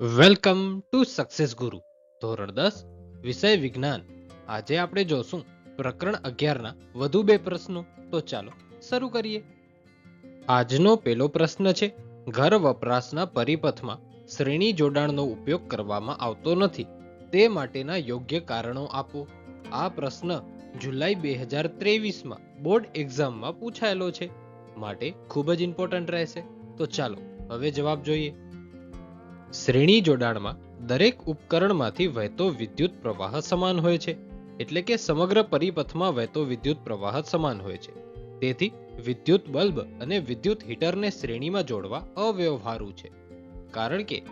Welcome to success ગુરુ, ધોરણ દસ, વિષય વિજ્ઞાન. આજે આપણે જોશું પ્રકરણ અગિયારના, વધુ બે પ્રશ્નો. તો ચાલો, શરૂ કરીએ. આજનો પેલો પ્રશ્ન છે, ઘર વપરાશના પરિપથમાં શ્રેણી જોડાણનો ઉપયોગ કરવામાં આવતો નથી. તે માટેના યોગ્ય કારણો આપો. આ પ્રશ્ન જુલાઈ બે હજાર ત્રેવીસમાં બોર્ડ એક્ઝામમાં પૂછાયેલો છે. માટે ખૂબ જ ઇમ્પોર્ટન્ટ રહેશે. તો ચાલો, હવે જવાબ જોઈએ. શ્રેણી જોડાણમાં દરેક ઉપકરણમાંથી વહેતો વિદ્યુત પ્રવાહ સમાન હોય છે. એટલે કે સમગ્ર પરિપથમાં વહેતો વિદ્યુત પ્રવાહ સમાન હોય છે. તેથી વિદ્યુત બલ્બ અને વિદ્યુત હીટરને શ્રેણીમાં જોડવા અવ્યવહારુ છે. કારણ કે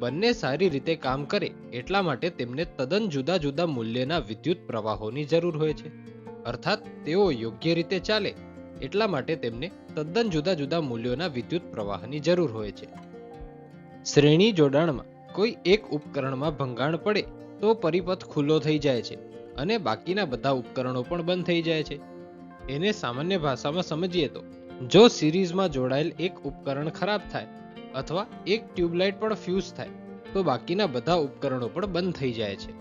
બંને સારી રીતે કામ કરે એટલા માટે તેમને તદ્દન જુદા જુદા મૂલ્યના વિદ્યુત પ્રવાહોની જરૂર હોય છે. અર્થાત તેઓ યોગ્ય રીતે ચાલે એટલા માટે તેમને તદ્દન જુદા જુદા મૂલ્યોના વિદ્યુત પ્રવાહની જરૂર હોય છે. શ્રેણી જોડાણમાં કોઈ એક ઉપકરણમાં ભંગાણ પડે તો પરિપથ ખુલ્લો થઈ જાય છે અને બાકીના બધા ઉપકરણો પણ બંધ થઈ જાય છે. એને સામાન્ય ભાષામાં સમજીએ તો, જો સિરીઝમાં જોડાયેલ એક ઉપકરણ ખરાબ થાય અથવા એક ટ્યુબલાઇટ પણ ફ્યુઝ થાય, તો બાકીના બધા ઉપકરણો પણ બંધ થઈ જાય છે.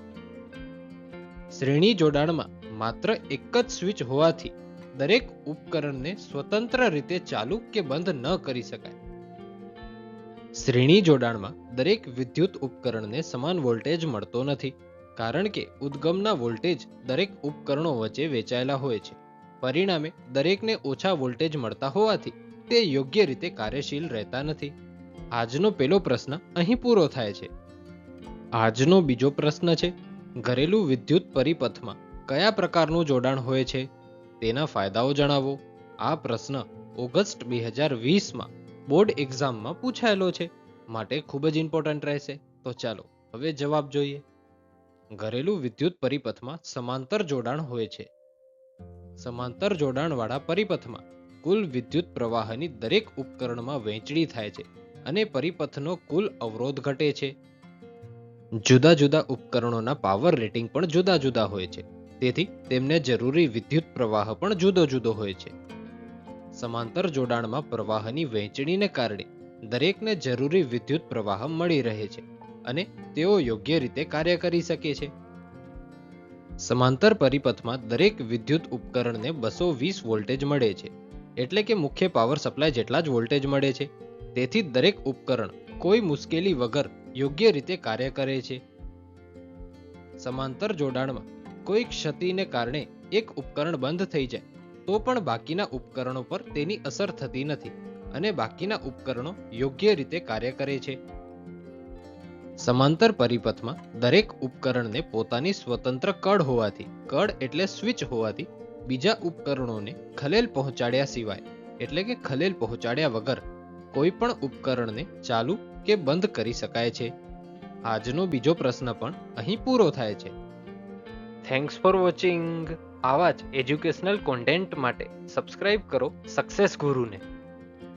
શ્રેણી જોડાણમાં માત્ર એક જ સ્વિચ હોવાથી દરેક ઉપકરણને સ્વતંત્ર રીતે ચાલુ કે બંધ ન કરી શકાય. શ્રેણી જોડાણમાં દરેક વિદ્યુત ઉપકરણને સમાન વોલ્ટેજ મળતો નથી, કારણ કે ઉદ્ગમના વોલ્ટેજ દરેક ઉપકરણો વચ્ચે વેચાયેલા હોય છે. પરિણામે, દરેકને ઓછા વોલ્ટેજ મળતા હોવાથી તે યોગ્ય રીતે કાર્યશીલ રહેતા નથી. આજનો પહેલો પ્રશ્ન અહીં પૂરો થાય છે. આજનો બીજો પ્રશ્ન છે, ઘરેલું વિદ્યુત પરિપથમાં કયા પ્રકારનું જોડાણ હોય છે? તેના ફાયદાઓ જણાવો. આ પ્રશ્ન ઓગસ્ટ બે હજાર વીસમાં બોર્ડ એક્ઝામમાં પૂછાયેલો છે. માટે ખૂબ જ ઇમ્પોર્ટન્ટ રહેશે. તો ચાલો, હવે જવાબ જોઈએ. ઘરેલું વિદ્યુત પરિપથમાં સમાંતર જોડાણ હોય છે. સમાંતર જોડાણવાળા પરિપથમાં કુલ વિદ્યુત પ્રવાહની દરેક ઉપકરણમાં વહેંચણી થાય છે અને પરિપથનો કુલ અવરોધ ઘટે છે. જુદા જુદા ઉપકરણોના પાવર રેટિંગ પણ જુદા જુદા હોય છે. તેથી તેમને જરૂરી વિદ્યુત પ્રવાહ પણ જુદો જુદો હોય છે. સમાંતર જોડાણમાં પ્રવાહની વહેંચણીને કારણે દરેકને જરૂરી વિદ્યુત પ્રવાહ મળી રહે છે અને તેઓ યોગ્ય રીતે કાર્ય કરી શકે છે. સમાંતર પરિપથમાં દરેક વિદ્યુત ઉપકરણને બસો વીસ વોલ્ટેજ મળે છે, એટલે કે મુખ્ય પાવર સપ્લાય જેટલા જ વોલ્ટેજ મળે છે. તેથી દરેક ઉપકરણ કોઈ મુશ્કેલી વગર યોગ્ય રીતે કાર્ય કરે છે. સમાંતર જોડાણમાં કોઈ ક્ષતિને કારણે એક ઉપકરણ બંધ થઈ જાય તો પણ બાકીના ઉપકરણો પર તેની અસર થતી નથી અને બાકીના ઉપકરણો યોગ્ય રીતે કાર્ય કરે છે. સમાંતર પરિપથમાં દરેક ઉપકરણને પોતાની સ્વતંત્ર કડ હોવાથી, કળ એટલે સ્વિચ હોવાથી, બીજા ઉપકરણોને ખલેલ પહોંચાડ્યા સિવાય, એટલે કે ખલેલ પહોંચાડ્યા વગર, કોઈ પણ ઉપકરણને ચાલુ કે બંધ કરી શકાય છે. આજનો બીજો પ્રશ્ન પણ અહીં પૂરો થાય છે. થેન્ક્સ ફોર વોચિંગ આવા જ એજ્યુકેશનલ કોન્ટેન્ટ માટે સબસ્ક્રાઇબ કરો સક્સેસ ગુરુને.